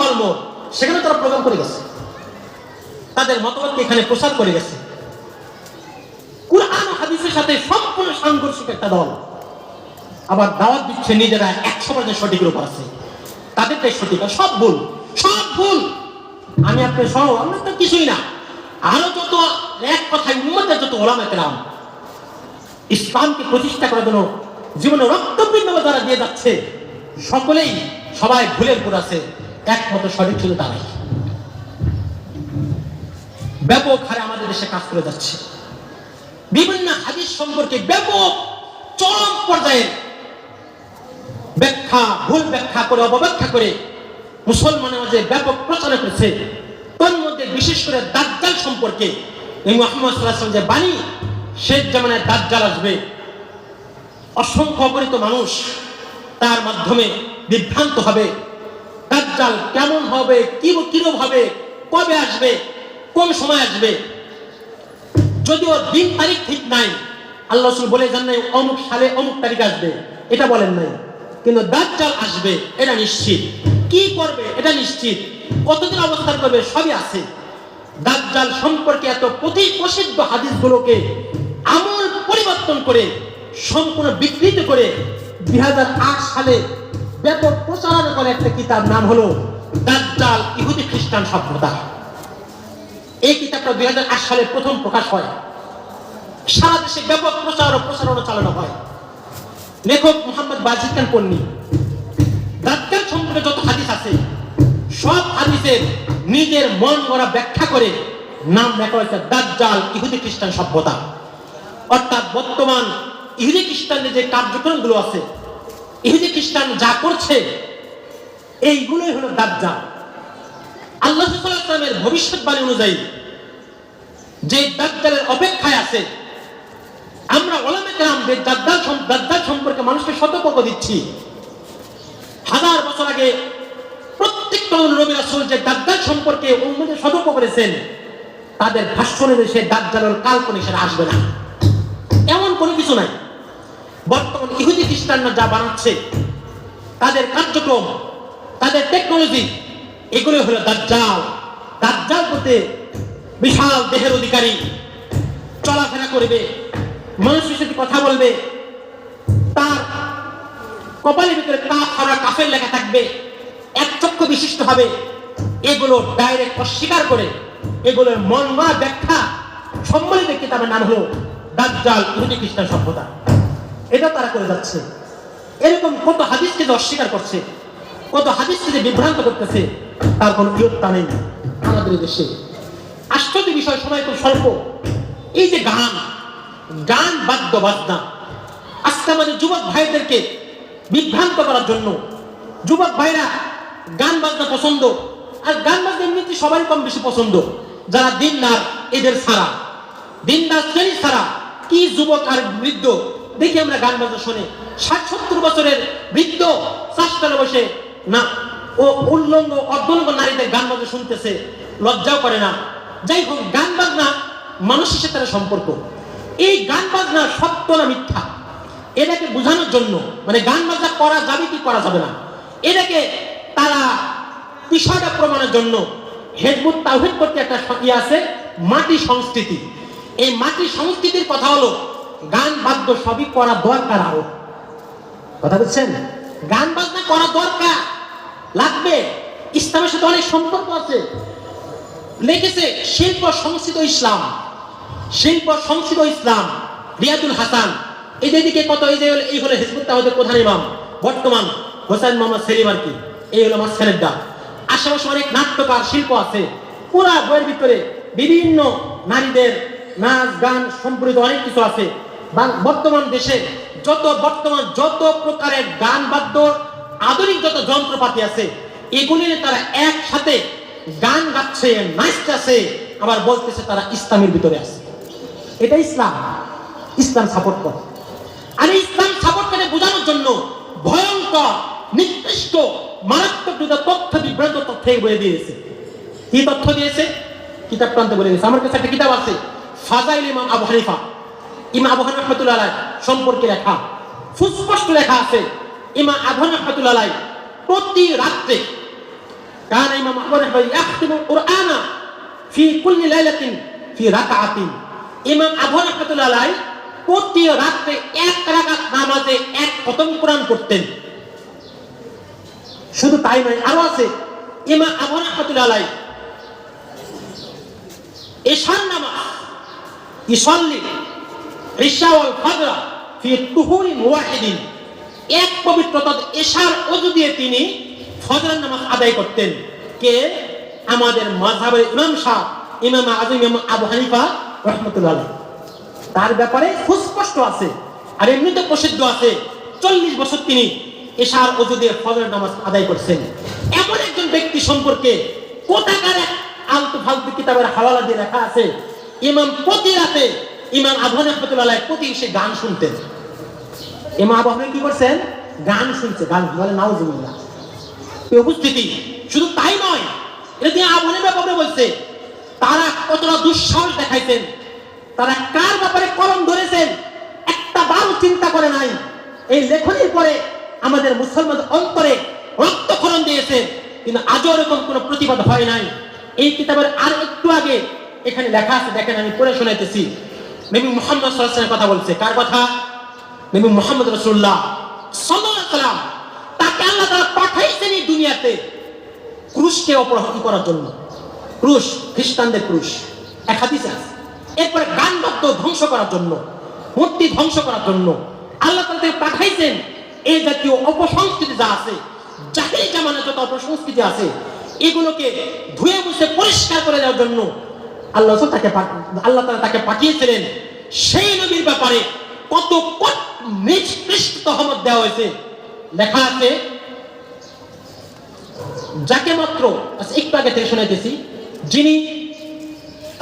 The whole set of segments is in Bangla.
হল সেখানে তারা প্রোগ্রাম করে গেছে। তাদের মতবাদকে এখানে প্রসার করে গেছে। কুরআন হাদিসের সাথে সম্পূর্ণ সাংঘর্ষিক একটা দল। আবার দাওয়াত দিচ্ছে নিজেরা একশো পার্সেন্ট সঠিকের উপর আছে। তাদেরটাই সঠিক সব ভুল। সব ভুল। আমি আপনি সহ আমরা তো কিছুই না। আরও যত এক কথায় উম্মতের যত ওলামা কেরাম, ইসলামকে প্রতিষ্ঠা করার জন্য জীবনে রক্তপিণ্ড যারা দিয়ে যাচ্ছে। সকলেই সবাই ভুলের উপর আছে। একমাত্র সঠিক ছিল তারাই। ব্যাপক হারে আমাদের দেশে কাজ করে যাচ্ছে। বিভিন্ন হাদিস সম্পর্কে ব্যাপক চরম পর্যায়ে ব্যাখ্যা, ভুল ব্যাখ্যা করে, অপব্যাখ্যা করে মুসলমানের মাঝে ব্যাপক প্রচার করেছে, তোর মধ্যে বিশেষ করে দাজ্জাল সম্পর্কে এই মোহাম্মদ সাল্লাহ যে বাণী, শেষ জামানায় দাজ্জাল আসবে। অসংখ্য অপরিত মানুষ তার মাধ্যমে বিভ্রান্ত হবে। দাজ্জাল কেমন হবে, কি কিরম হবে, কবে আসবে, কোন সময় আসবে? যদিও দিন তারিখ ঠিক নাই, আল্লাহ রসুল বলে যান নাই, অমুক সালে অমুক তারিখ আসবে, এটা বলেন নাই। কিন্তু দাজ্জাল আসবে, এটা নিশ্চিত। কি করবে, এটা নিশ্চিত। কতদিন অবস্থান করবে, সবই আছে। দাজ্জাল সম্পর্কে এত প্রতি প্রসিদ্ধ হাদিসগুলোকে আমল পরিবর্তন করে, সম্পূর্ণ বিকৃত করে, দুই হাজার আট সালে ব্যাপক প্রচারণা করে একটা কিতাব, নাম হলো দাজ্জাল ইহুদি খ্রিস্টান সভ্যতা এই কিতাবটা দুই হাজার আট সালে প্রথম প্রকাশ হয়। সারা দেশে ব্যাপক প্রচার ও প্রচারণা চালানো হয়। লেখক মোহাম্মদ বাজিদ খান পন্নী দাজ্জাল সম্পর্কে যত হাদিস আছে, সব হাদিসের নিজের মন গড়া ব্যাখ্যা করে নাম লেখা হয়েছে দাজ্জাল ইহুদি খ্রিস্টান সভ্যতা অর্থাৎ বর্তমান ইহুদি খ্রিস্টানদের যে কার্যক্রমগুলো আছে ইহুদি খ্রিস্টান যা করছে, এইগুলোই হলো দাজ্জাল। আল্লাহ সাল্লামের ভবিষ্যৎবাণী অনুযায়ী যে দাজ্জালের অপেক্ষায় আছে, আমরা ওলামে কেরাম যে দাজ্জাল দাজ্জাল সম্পর্কে মানুষকে সতর্ক দিচ্ছি। হাজার বছর আগে প্রত্যেকটা নবী রাসূল যে দাজ্জাল সম্পর্কে উম্মতকে সতর্ক করেছেন, তাদের ভাষণে সে দাজ্জালের কাল্পনিক সেটা আসবে না। এমন কোনো কিছু নাই। বর্তমান ইহুদি খ্রিস্টানরা যা বানাচ্ছে, তাদের কার্যক্রম, তাদের টেকনোলজি এগুলো হলো দাজ্জাল। দাজ্জাল বলতে বিশাল দেহের অধিকারী। চলাফেরা করবে, মানুষের সাথে কথা বলবে, তার কপালের ভিতরে কাফ হারা কাফের লেখা থাকবে, এক চক্ষ বিশিষ্ট হবে। এগুলো ডাইরেক্ট অস্বীকার করে, এগুলোর মন গড়া ব্যাখ্যা সম্মিলিত কিতাবের নাম হলো দাজ্জাল ইহুদি খ্রিস্টান সভ্যতা এটা তারা করে যাচ্ছে। এরকম কত হাদিসকে যে অস্বীকার করছে, কত হাদিসকে যে বিভ্রান্ত করতেছে, তার কোনো বিরোধতা নেই আমাদের দেশে। আশ্চর্য বিষয় সময় খুব স্বল্প। এই যে গান গান বাদ্য বাজনা, আজকে আমাদের যুবক ভাইদেরকে বিভ্রান্ত করার জন্য যুবক ভাইরা গান বাজনা পছন্দ, আর গান বাজনা এমনিতে সবারই কম বেশি পছন্দ, যারা দিনদার এদের ছাড়া, দিনদার শ্রেণি ছাড়া, কি যুবক আর বৃদ্ধ দেখি আমরা গান বাজনা শুনে ষাট সত্তর বছরের বৃদ্ধ চাষতলে বসে, না, ও উল্লঙ্গ অর্ধলঙ্গ নারীদের গান বাজনা শুনতেছে, লজ্জাও করে না। যাই হোক, গান বাজনা মানুষের সাথে সম্পর্ক। এই গান বাজনা সত্য না মিথ্যা? এটাকে বোঝানোর জন্য মানে গান বাজনা করা যাবে কি করা যাবে না? এটাকে তারা বিষয়টা প্রমাণের জন্য হেজবুত তাওহিদ করতে একটা ইয়ে আছে, মাটি সংস্কৃতি। এই মাটি সংস্কৃতির কথা হলো গান বাদ্য সবই করা দরকার আরও। কথা বুঝছেন? গান বাজনা করা দরকার। লাগবে। ইসলামের সাথে অনেক সম্পর্ক আছে। লিখেছে, শিল্প সংস্কৃত ইসলাম। শিল্প সংস্কৃত ইসলাম। রিয়াদুল হাসান। এই দিকে কত, এই যে এই হলো হিজবুত তাওহিদের প্রধান ইমাম। বর্তমান হোসেন মোহাম্মদ সেলিম আর কি। এই হলো আমার ছেলেরটা আশেপাশে অনেক নাট্যকার, শিল্প আছে। পুরা বইয়ের ভিতরে বিভিন্ন নারীদের নাচ, গান সম্পর্কিত অনেক কিছু আছে। বর্তমান দেশে যত বর্তমান যত প্রকারের গান বাদ্য, আধুনিক যত যন্ত্রপাতি আছে, এগুলি তারা একসাথে গান গাচ্ছে নাচতেছে আবার বলতেছে তারা ইসলামের ভিতরে আছে। এটা ইসলাম। ইসলাম সাপোর্ট করে। আর ইসলাম সাপোর্ট করে বোঝানোর জন্য ভয়ঙ্কর, নিকৃষ্ট, মারাত্মক দুটো তথ্য বিভ্রান্ত তথ্য বলে দিয়েছে। কি তথ্য দিয়েছে? কিতাব প্রান্তে বলে দিয়েছে। আমার কাছে একটা কিতাব আছে। ফাজাইল ইমাম আবু হানিফা। ইমাম আবু হানিফা রহমতুল্লাহ সম্পর্কে লেখা। সুস্পষ্ট লেখা আছে ইমা আবু হানিফা রহমতুল্লাহ প্রতি রাত্রে কারণ ইমাম রাহমাতুল্লাহ ইয়াখতিমুল কুরআনা ফি কুল্লি লাইলাতিন ফি রাকাআতিন। ইমাম আবু রাহমাতুল্লাহ প্রতি রাতে এক রাকাত নামাজে এক খতম কোরআন পড়তেন। শুধু তাই নয়, আরও আছে, ইমাম আবু রাহমাতুল্লাহ ঈশান নামাজ ইসল্লি ঈশা ওয়াল ফজর ফি তুহুরিন ওয়াহিদিন। এক পবিত্রতা এশার অজু দিয়ে তিনি ফজরের নামাজ আদায় করতেন। কে? আমাদের মাযহাবের ইমাম শাহ ইমাম আজম ইমাম আবু হানিফা রহমতুল্লাহ। তার ব্যাপারে সুস্পষ্ট আছে আর এমনিতে প্রসিদ্ধ আছে। চল্লিশ বছর তিনি এশার অজু দিয়ে ফজরের নামাজ আদায় করছেন। এমন একজন ব্যক্তি সম্পর্কে কোথাকার আলতু ফালতু কিতাবের হাওয়ালা দিয়ে লেখা আছে? ইমাম প্রতি রাতে ইমাম আবু রহমতুল্লাহ প্রতি সে গান শুনতেন। ইমাম আবু হানিফা কি করছেন? গান শুনছে, গান বলে, নাউজুবিল্লাহ। উপস্থিতি শুধু তাই নয়, এটা দিয়ে আবু হানিফা ব্যাপারে বলছে, তারা কতটা দুঃসাহস দেখাইছেন, তারা কার ব্যাপারে কলম ধরেছেন, একটা বারও চিন্তা করে নাই। এই লেখনের পরে আমাদের মুসলমান অন্তরে রক্তক্ষরণ দিয়েছে, কিন্তু আজও এরকম কোনো প্রতিবাদ হয় নাই। এই কিতাবের আর একটু আগে এখানে লেখা আছে, দেখেন আমি পড়ে শোনাইতেছি। নবী মোহাম্মদ সাল্লাল্লাহু কথা বলছে। কার কথা? নবী মোহাম্মদ আলাইহি সাল্লাম তাকে আল্লাহ তাআলা পাঠাইছেন এই দুনিয়াতে ক্রুশকে অপহরণ করার জন্য। ক্রুশ, খ্রিস্টানদের ক্রুশ। এক হাদিসে আছে। এরপরে গান ধ্বংস করার জন্য, মূর্তি ধ্বংস করার জন্য আল্লাহ তাকে পাঠাইছেন এই জাতীয় অপসংস্কৃতি যা আছে, জাহিলি জামানের যত অপসংস্কৃতি আছে, এগুলোকে ধুয়ে মুছে পরিষ্কার করে দেওয়ার জন্য আল্লাহ তাকে আল্লাহ তাআলা তাকে পাঠিয়েছিলেন। সেই নবীর ব্যাপারে কত নিষ্কৃষ্ট দেওয়া হয়েছে। লেখা আছে, যাকে মাত্র আচ্ছা একটু আগে থেকে শোনাইতেছি, যিনি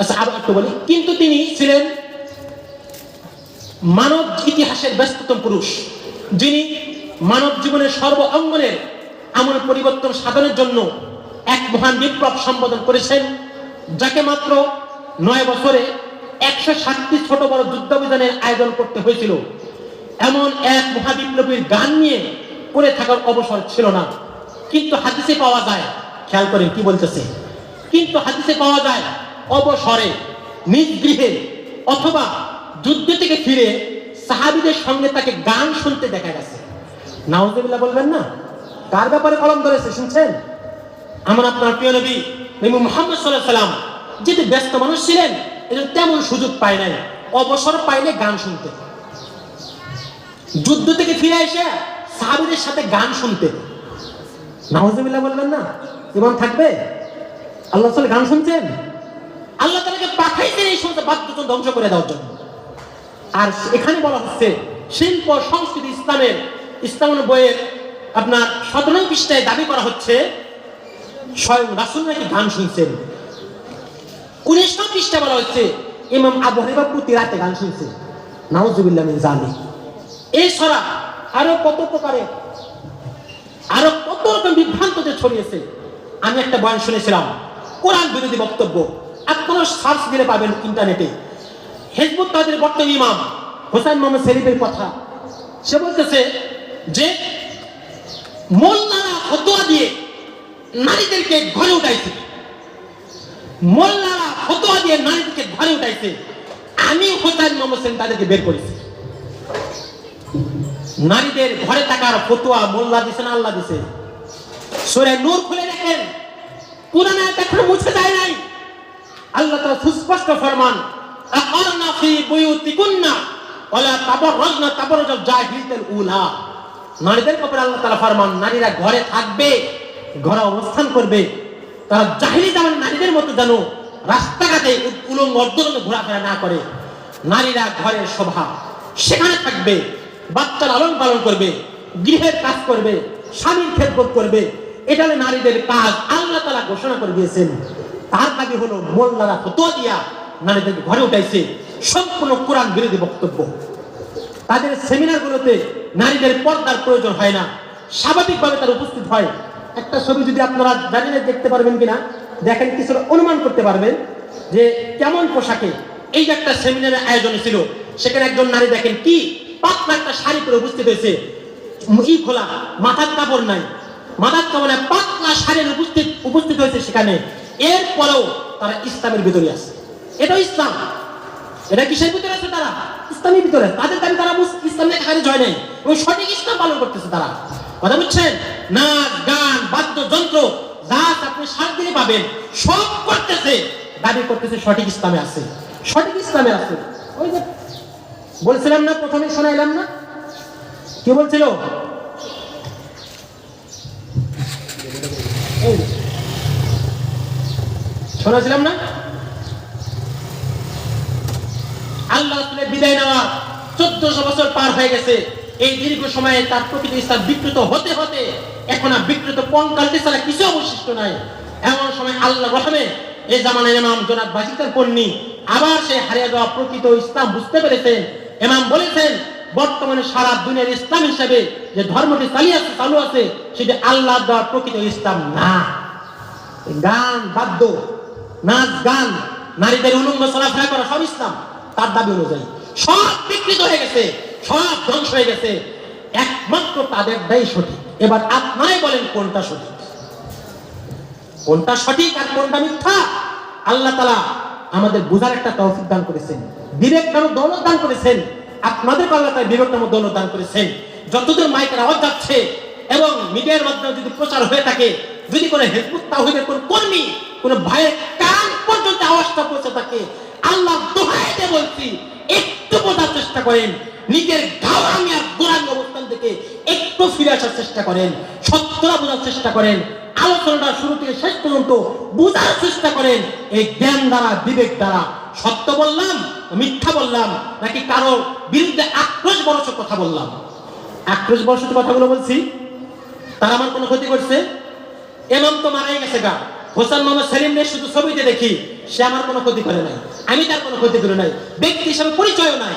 আচ্ছা আবার একটু বলি, কিন্তু তিনি ছিলেন মানব ইতিহাসের ব্যস্ততম পুরুষ, যিনি মানব জীবনের সর্ব অঙ্গনের আমল পরিবর্তন সাধনের জন্য এক মহান বিপ্লব সম্বোধন করেছেন। যাকে মাত্র নয় বছরে একশো ষাটটি ছোট বড় যুদ্ধাভিযানের আয়োজন করতে হয়েছিল। এমন এক মহাবিপ্লবীর গান নিয়ে পড়ে থাকার অবসর ছিল না। কিন্তু হাদিসে পাওয়া যায়, খেয়াল করেন কি বলতেছে? কিন্তু হাদিসে পাওয়া যায়, অবসরে নিজ গৃহে অথবা যুদ্ধ থেকে ফিরে সাহাবিদের সঙ্গে তাকে গান শুনতে দেখা গেছে। নাউজুবিল্লাহ বলবেন না? কার ব্যাপারে কলম ধরেছে, শুনছেন? আমার আপনার প্রিয় নবী নবী মুহাম্মদ সাল্লাহ সাল্লাম যেটি ব্যস্ত মানুষ ছিলেন, এজন্য তেমন সুযোগ পায় নাই। অবসর পাইলে গান শুনতে। যুদ্ধ থেকে ফিরে এসে সাহাবিদের সাথে গান শুনতে। নাউজুবিল্লাহ বলবেন না? ইমান থাকবে? আল্লাহ সাল্লাহ গান শুনছেন? আল্লাহ তালাকে পাঠাইতেন এই সমস্ত বাদ্যযন্ত্র ধ্বংস করে দেওয়ার জন্য। আর এখানে বলা হচ্ছে, শিল্প, সংস্কৃতি, ইসলামের ইসলামের বইয়ের আপনার সতেরো পৃষ্ঠায় দাবি করা হচ্ছে স্বয়ং রাসুল নাকি গান শুনছেন? পৃষ্ঠা বলা হচ্ছে ইমাম আবু প্রতি রাতে গান শুনছে নাউজুবিল্লাহ জালিক এছাড়া আরও কত প্রকারে, আরও কত রকম বিভ্রান্ত যে ছড়িয়েছে। আমি একটা বয়ান শুনেছিলাম, কোরআন বিরোধী বক্তব্য। আপনারা সার্চ দিলে পাবেন ইন্টারনেটে। হেজবুত তাদের বর্তমান ইমাম, হোসেন মোহাম্মদ শরীফের কথা। সে বলতেছে যে মোল্লারা ফতোয়া দিয়ে নারীদেরকে ঘরে উঠাইছে। মোল্লারা ফতোয়া দিয়ে নারীদেরকে ঘরে উঠাইছে। আমি হোসেন মোহাম্মদ তাদেরকে বের করেছি। নারীদের ঘরে থাকার ফতোয়া মোল্লা দিছে না আল্লাহ দিছে? সূরা নূর খুলে দেখেন। পুরানা এখনও মুছে যায় নাই। আল্লাহ তাআলা সুস্পষ্ট ফরমান আকারনা ফি বুয়ুতিকুন্না ওয়ালা তাবাররাজনা তাবাররাজাল জাহিলিয়াতিল উলা। নারীদের ব্যাপারে আল্লাহ তাআলা ফরমান, নারীরা ঘরে থাকবে ঘরে অবস্থান করবে, তারা জাহিলি জামান নারীদের মতো যেন রাস্তাঘাটে উলঙ্গ অর্ধলঙ্গ ঘোরাফেরা না করে। নারীরা ঘরের শোভা, সেখানে থাকবে, বাচ্চা লালন পালন করবে, গৃহের কাজ করবে, স্বামীর খেদমত করবে। এটা নারীদের কাজ, আল্লাহ তালা ঘোষণা করে দিয়েছেন। তার দাবি হলো মোল্লারা ফতোয়া দিয়া নারীদের ঘরে উঠাইছে। সম্পূর্ণ কোরআন বিরোধী বক্তব্য। তাদের সেমিনারগুলোতে নারীদের পর্দার প্রয়োজন হয় না। স্বাভাবিকভাবে তারা উপস্থিত হয়। একটা ছবি যদি আপনারা জানেন না দেখতে পারবেন কিনা, দেখেন কিছুটা অনুমান করতে পারবেন যে কেমন পোশাকে এই যে একটা সেমিনারের আয়োজন ছিল, সেখানে একজন নারী দেখেন কি পাতলা একটা শাড়ি পরে উপস্থিত হয়েছে। ই খোলা, মাথার কাপড় নাই। মাদার কামানে পাতলা শাড়ির উপস্থিত উপস্থিত হয়েছে সেখানে। এরপরেও তারা ইসলামের ভিতরে আছে। এটাও ইসলাম। এটা কিসের ভিতরে আছে তারা? ইসলামের ভিতরে তাদের দাবি তারা ইসলামের খারিজ হয় নাই। এবং সঠিক ইসলাম পালন করতেছে তারা। কথা বুঝছেন নাচ গান, বাদ্যযন্ত্র, যা আপনি সাত দিনে পাবেন, সব করতেছে। দাবি করতেছে সঠিক ইসলামে আছে। সঠিক ইসলামে আছে। ওই যে বলছিলাম না, প্রথমে শোনাইলাম না। কি বলছিল? শোনাছিলাম না? আল্লাহ বিদায় নেওয়া চোদ্দশো বছর পার হয়ে গেছে। এই দীর্ঘ সময়ে তার প্রকৃত ইসলাম বিকৃত হতে হতে এখন আর বিকৃত পঙ্কালটি ছাড়া কিছু অবশিষ্ট নাই। এমন সময় আল্লাহ রহমে এই জামানের ইমাম জনাব বাজিকার পন্নী আবার সেই হারিয়ে যাওয়া প্রকৃত ইসলাম বুঝতে পেরেছেন। ইমাম বলেছেন, বর্তমানে সারা দুনিয়ার ইসলাম হিসেবে যে ধর্মটি চালিয়ে আছে, চালু আছে, সেটি আল্লাহ দেওয়া প্রকৃত ইসলাম না। গান, বাদ্য, নাচ, গান, নারীদের উলঙ্গ চলাফেরা করা সব ইসলাম, তার দাবি অনুযায়ী। সব বিকৃত হয়ে গেছে। সব ধ্বংস হয়ে গেছে। একমাত্র তাদের দায়ী সঠিক। এবার আপনারাই বলেন কোনটা সঠিক। কোনটা সঠিক আর কোনটা মিথ্যা? আল্লাহ তালা আমাদের বুঝার একটা তৌফিক দান করেছেন। বিবেক নামক দৌলত দান করেছেন। আপনাদের আল্লাহ তালা বিবেক নামক দৌলত দান করেছেন। যতদূর মাইকের আওয়াজ যাচ্ছে এবং মিডিয়ার মাধ্যমে যদি প্রচার হয়ে থাকে, যদি কোনো হেজবুত তাহিদের কোন কর্মী, কোন ভাইয়ের কান পর্যন্ত আওয়াজটা পৌঁছে থাকে, আল্লাহ দোহাইতে বলছি, একটু বোঝার চেষ্টা করেন। নিজের গাওয়ামি আর গোড়ামি অবস্থান থেকে একটু ফিরে আসার চেষ্টা করেন সত্যটা বোঝার চেষ্টা করেন, আলোচনাটা শুরু থেকে শেষ পর্যন্ত বোঝার চেষ্টা করেন, এই জ্ঞান দ্বারা, বিবেক দ্বারা। সত্য বললাম, মিথ্যা বললাম, নাকি কারও বিরুদ্ধে আক্রোশ বরস কথা বললাম? আক্রোশ বরসত কথাগুলো বলছি, তারা আমার কোনো ক্ষতি করছে? এমাম তো মারাই গেছে গা। হোসেন মোহাম্মদ সেলিম রে শুধু ছবিতে দেখি, সে আমার কোনো ক্ষতি করে নাই। আমি তার কোনো ক্ষতি করে নাই। ব্যক্তি হিসাবে পরিচয়ও নাই।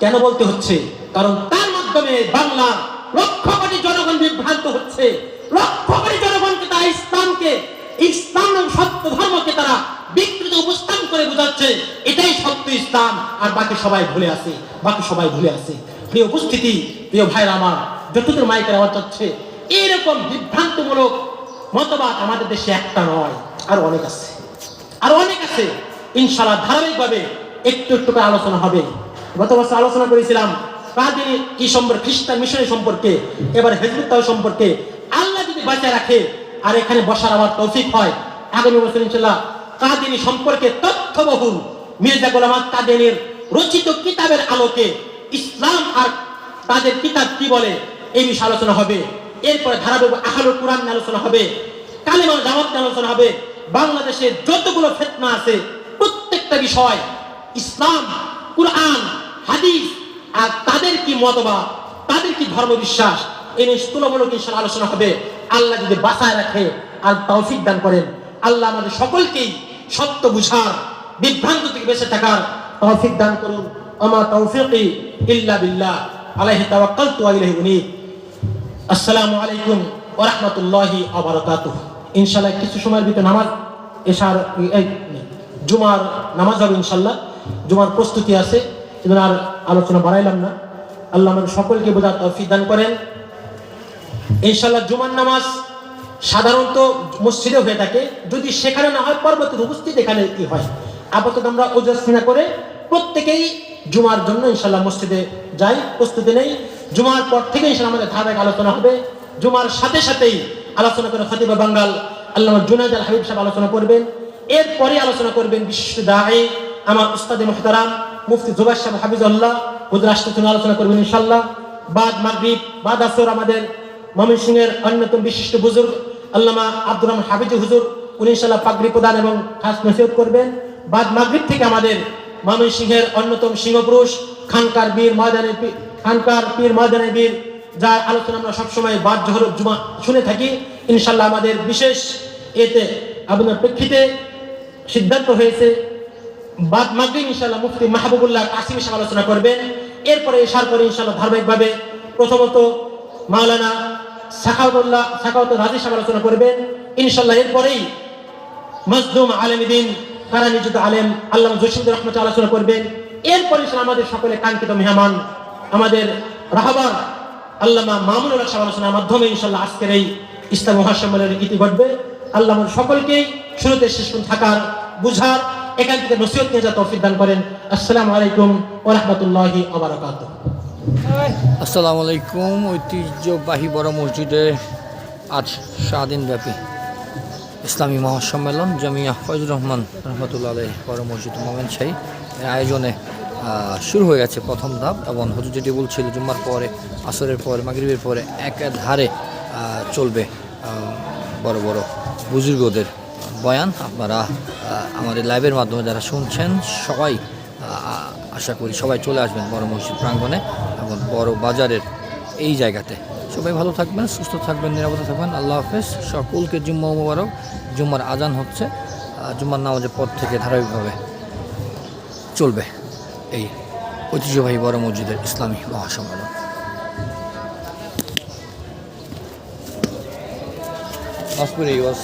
কেন বলতে হচ্ছে? কারণ তার মাধ্যমে বাংলা লক্ষ কোটি জনগণ বিভ্রান্ত হচ্ছে। লক্ষ কোটি জনগণকে তারা ইসলামকে, ইসলাম এবং সত্য ধর্মকে তারা বিকৃত উপস্থান করে বোঝাচ্ছে। এটাই সত্য ইসলাম। আর বাকি সবাই ভুলে আছে, বাকি সবাই ভুলে আছে। প্রিয় উপস্থিতি, প্রিয় ভাইরা আমার, যতদূর মাইকের আওয়াজ হচ্ছে, এরকম বিভ্রান্তমূলক মতবাদ আমাদের দেশে একটা নয়, আরও অনেক আছে। আরও অনেক আছে। ইনশাআল্লাহ ধারাবাহিকভাবে একটু একটু করে আলোচনা হবে। গত বছর আলোচনা করেছিলাম কাদিনী কি সম্পর্কে, খ্রিস্টান মিশনের সম্পর্কে, এবার হেজবুত সম্পর্কে, আল্লাহ যদি বাঁচায় রাখে, আর এখানে বসার আমার তৌফিক হয়। আগামী বছর ইনশাল্লাহ কাদিনী সম্পর্কে তথ্যবহুল মির্জা গোলাম কাদিনীর রচিত কিতাবের আলোকে ইসলাম আর তাদের কিতাব কি বলে, এই বিষয়ে আলোচনা হবে। এরপরে ধারাবাহিক আহলুল কোরআন আলোচনা হবে কালিমাল জামাত আলোচনা হবে। বাংলাদেশে যতগুলো ফেতনা আছে, প্রত্যেকটা বিষয় ইসলাম, কোরআন হাদিস আর তাদের কি মতবাদ, তাদের কি ধর্ম বিশ্বাস এই নিয়ে তুলমূলক ইনশাল আলোচনা হবে। আল্লাহ যদি বাঁচায় রাখে আর তৌফিক দান করেন, আল্লাহ আমাদের সকলকেই সত্য বুঝার, বিভ্রান্ত থেকে বেঁচে থাকার তৌফিক দান করুন। আমা তৌফিকি ইল্লা বিল্লাহ। আলাইহি তাওয়াক্কালতু ওয়া ইলাইহি উনীব। আসসালামু আলাইকুম ওয়া রাহমাতুল্লাহি ওয়া বারাকাতুহু। ইনশাআল্লাহ কিছু সময়ের ভিতরে নামাজ, এশার জুমার নামাজ হবে ইনশাআল্লাহ। জুমার প্রস্তুতি আছে। এজন্য আর আলোচনা বাড়াইলাম না। আল্লাহ আমাদের সকলকে বোঝার তৌফিক দান করেন। ইনশাআল্লাহ জুমার নামাজ সাধারণত মসজিদে হয়ে থাকে। যদি সেখানে না হয় পরবর্তী উপস্থিত এখানে কি হয়? আপাতত আমরা ওজস্বিনা করে প্রত্যেকেই জুমার জন্য ইনশাল্লাহ মসজিদে যাই, প্রস্তুতি নেই। জুমার পর থেকে ইনশাল্লাহ আমাদের ধারাবাহিক আলোচনা হবে। জুমার সাথে সাথেই আলোচনা করে খতিবা বাঙ্গাল আল্লাহ জুনাদ আল হাবিব সাহেব আলোচনা করবেন। এরপরে আলোচনা করবেন বিশ্ব দায়ী আমার উস্তাদে মুহতারাম। মুফতি জুবাস সাহেব হাফিজুল্লাহ হুজুর রাষ্ট্র আলোচনা করবেন ইনশাল্লাহ বাদ মাগরিব, বাদ আসর আমাদের ময়মনসিংহের অন্যতম বিশিষ্ট বুজুর্গ আল্লামা আব্দুর রহমান হাফিজ হুজুর, উনি ইনশাল্লাহ পাগরি প্রদান এবং খাস নসিহত করবেন। বাদ মাগরিব থেকে আমাদের ময়মনসিংহের অন্যতম সিংহপুরুষ, খানকার বীর ময়দানের খানকার পীর ময়দানের বীর, যার আলোচনা আমরা সবসময় বাদ জহর জুমা শুনে থাকি। ইনশাল্লাহ আমাদের বিশেষ এতে আপনার প্রেক্ষিতে সিদ্ধান্ত হয়েছে বাদ মাগরিব ইনশাআল্লাহ মুফতি মাহবুবুল্লাহ কাসিম সাহেব আলোচনা করবেন। এরপরে এশার করে ইনশাআল্লাহ ধারাবাহিকভাবে প্রথমত মাওলানা সাখাউদ্দুল্লাহ সাখাউদ্দ রাজি সাহেব আলোচনা করবেন। ইনশাআল্লাহ এরপরেই মজদুম আলমদিন কারা নিযুক্ত আলেম আল্লাহ জসিমুদ্দ রহমত আলোচনা করবেন। এরপরে আমাদের সকলে কাঙ্ক্ষিত মেহমান, আমাদের রাহবার আল্লামা মামুনুল সাহেব আলোচনার মাধ্যমে ইনশাআল্লাহ আজকের এই ইসলাম মহাসম্মেলনের ইতি ঘটবে। আল্লাহ সকলকেই শুরুতে শেষ থাকার, বুঝার এখান থেকে নসিহত নিয়ে যা তৌফিক দান করেন। আসসালামু আলাইকুম ওয়া রাহমাতুল্লাহি ওয়া বারাকাতুহু। আসসালামু আলাইকুম ঐতিহ্যবাহী বড় মসজিদে আজ সারাদিন ব্যাপী ইসলামী মহাসম্মেলন জামিয়া ফয়জুর রহমান রহমতুল্লাহ আলহ বড় মসজিদ মোমেন শাহী। এর আয়োজনে শুরু হয়ে গেছে প্রথম ধাপ এবং হুজুর যেটি বলছিল জুম্মার পরে আসরের পরে মাগরিবের পরে একাধারে আহ, চলবে বড় বড় বুজুর্গদের বয়ান আপনারা আমাদের লাইভের মাধ্যমে যারা শুনছেন, সবাই আশা করি সবাই চলে আসবেন বড় মসজিদ প্রাঙ্গণে এবং বড় বাজারের এই জায়গাতে। সবাই ভালো থাকবেন, সুস্থ থাকবেন, নিরাপদে থাকবেন। আল্লাহ হাফেজ। সকলকে জুম্মা মুবারক। জুম্মার আজান হচ্ছে জুম্মার নামাজের পর থেকে ধারাবাহিকভাবে চলবে এই ঐতিহ্যবাহী বড় মসজিদের ইসলামী মহাসম্মেলন That's pretty was